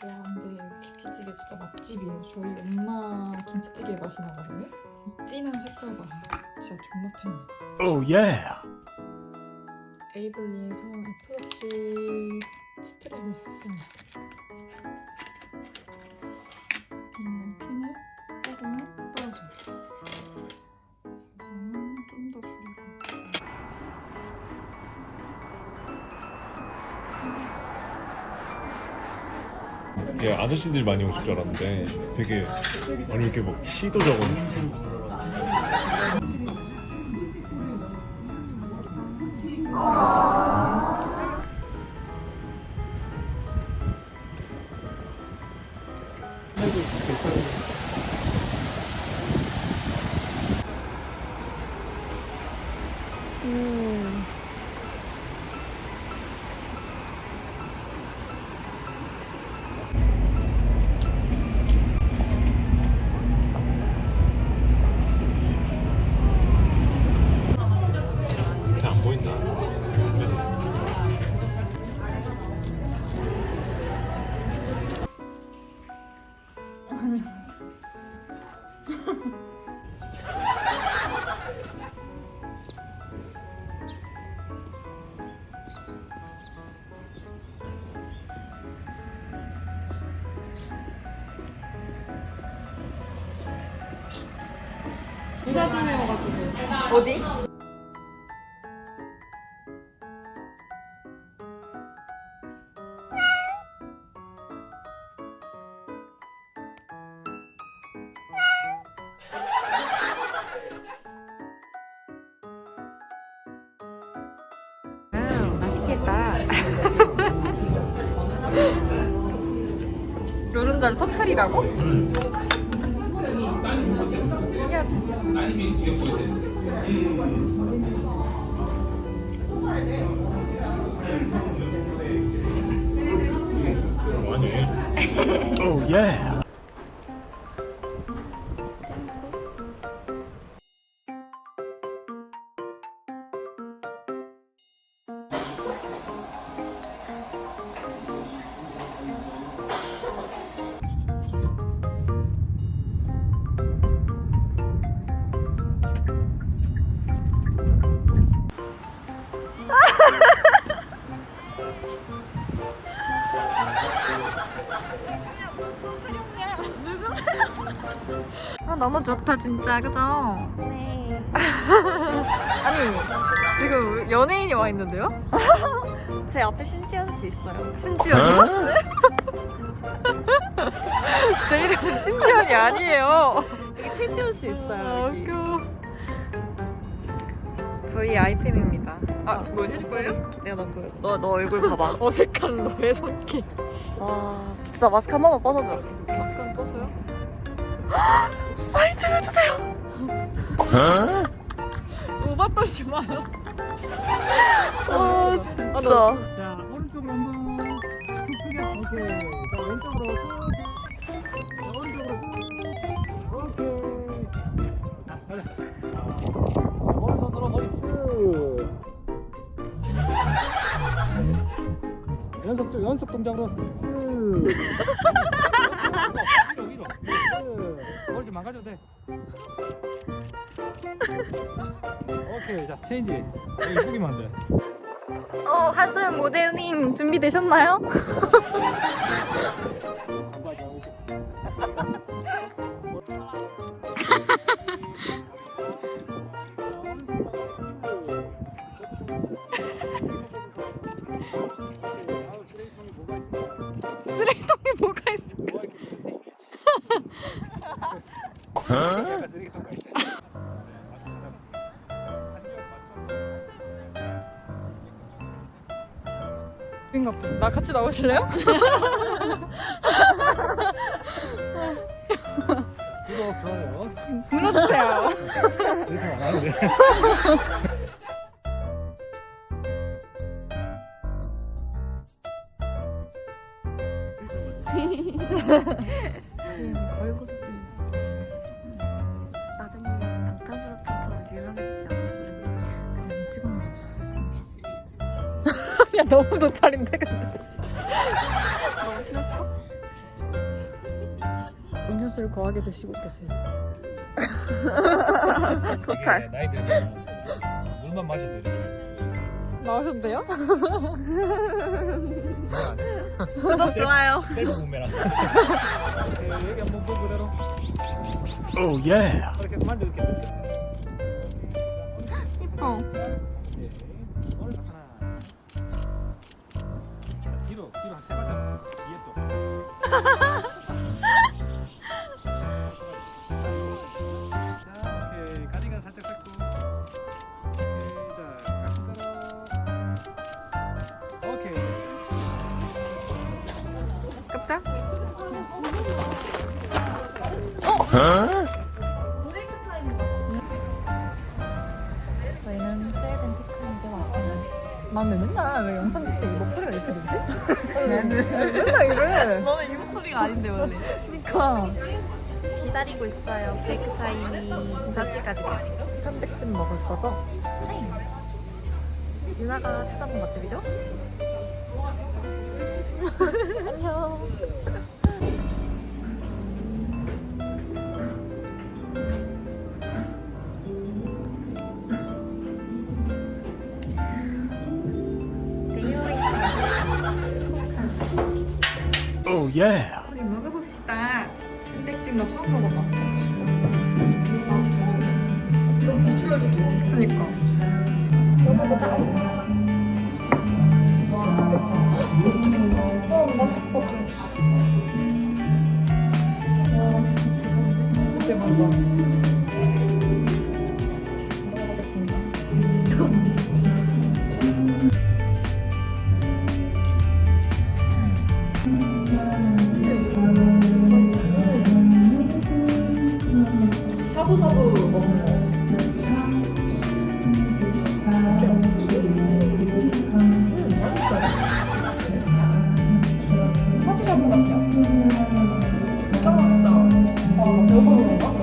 근데 진짜 맛집이에요. 저희 엄마 김치찌개 맛이 나거든요. 이 진한 색깔과 진짜 존나 팬입니다. Oh yeah. 에이블리에서 애플워치 스트랩을 샀습니다. 예, 아저씨들 많이 오실 줄 알았는데 되게 아니 이렇게 막 시도 적은. 잘 부사진이어가지고 어디? 맛있겠다. 노른자를 터트리라고? 아니 Oh yeah. 아, 너무 좋다 진짜 그죠? 네. 아니 지금 연예인이 와 있는데요? 제 앞에 신지연 씨 있어요. 신지연이요? 제 이름은 신지연이 아니에요. 여기 최지연 씨 있어요. 아, 여기. 웃겨. 저희 아이템입니다. 아, 뭐 해줄 거예요? 내가 너 보여. 너, 너 얼굴 봐봐. 어색한 너의 손길. 와, 진짜 마스크 한 번만 벗어줘. 마스크 한번 벗어요? 사인 좀 해주세요. 오바 떨지 마요. 아, 진짜. 아, 너. 자 오른쪽으로 한번 툭툭이 오케이. 자 왼쪽으로 쑥 자, 오른쪽으로 쑥 오케이. 자 가자. 자, 오른손으로 머리 쓱 연속 쪽 연속 동작으로 쓱 위로 위로 좀 망가져도 돼. 오케이 자 체인지. 여기 숙이면 안돼 어, 한소연 모델님 준비되셨나요? 나 같이 나오실래요? 구독 좋아요. 눌러주세요. 요즘 안 하는데. 야 너무 도찰인데 근데. 너무 틀렸어? 음료수를 거하게 드시고 계세요. 도찰. 나이 들면 물만 마셔도 이렇게 나오셔도 돼요? 구독, 좋아요. 셀프 구매랑 오케이, 여기 한번 보고 그대로 Oh yeah. 이렇게 해서 만져볼게 쓱쓱 이뻐. 저희는 스웨덴 피크닉에 왔어요. 난왜 맨날 왜 영상 찍을 때 이거 소리가 이렇게 되지? 맨날 이래. 너는 이 목소리가 아닌데 원래. 그니까 기다리고 있어요. 브레이크 타임이 4시까지. 편백찜 먹을 거죠? 네. 유나가 찾아본 맛집이죠? 안녕. Oh yeah. 우리 먹어봅시다. 편백찜 나 처음 먹어봐. 나도 좋은데. 이런 비주얼이 좋은데. 그니까. 먹어보자. 맛있겠다. 어, 맛있거든. 와, 진짜 맛있다. 방법 배워보는 건가?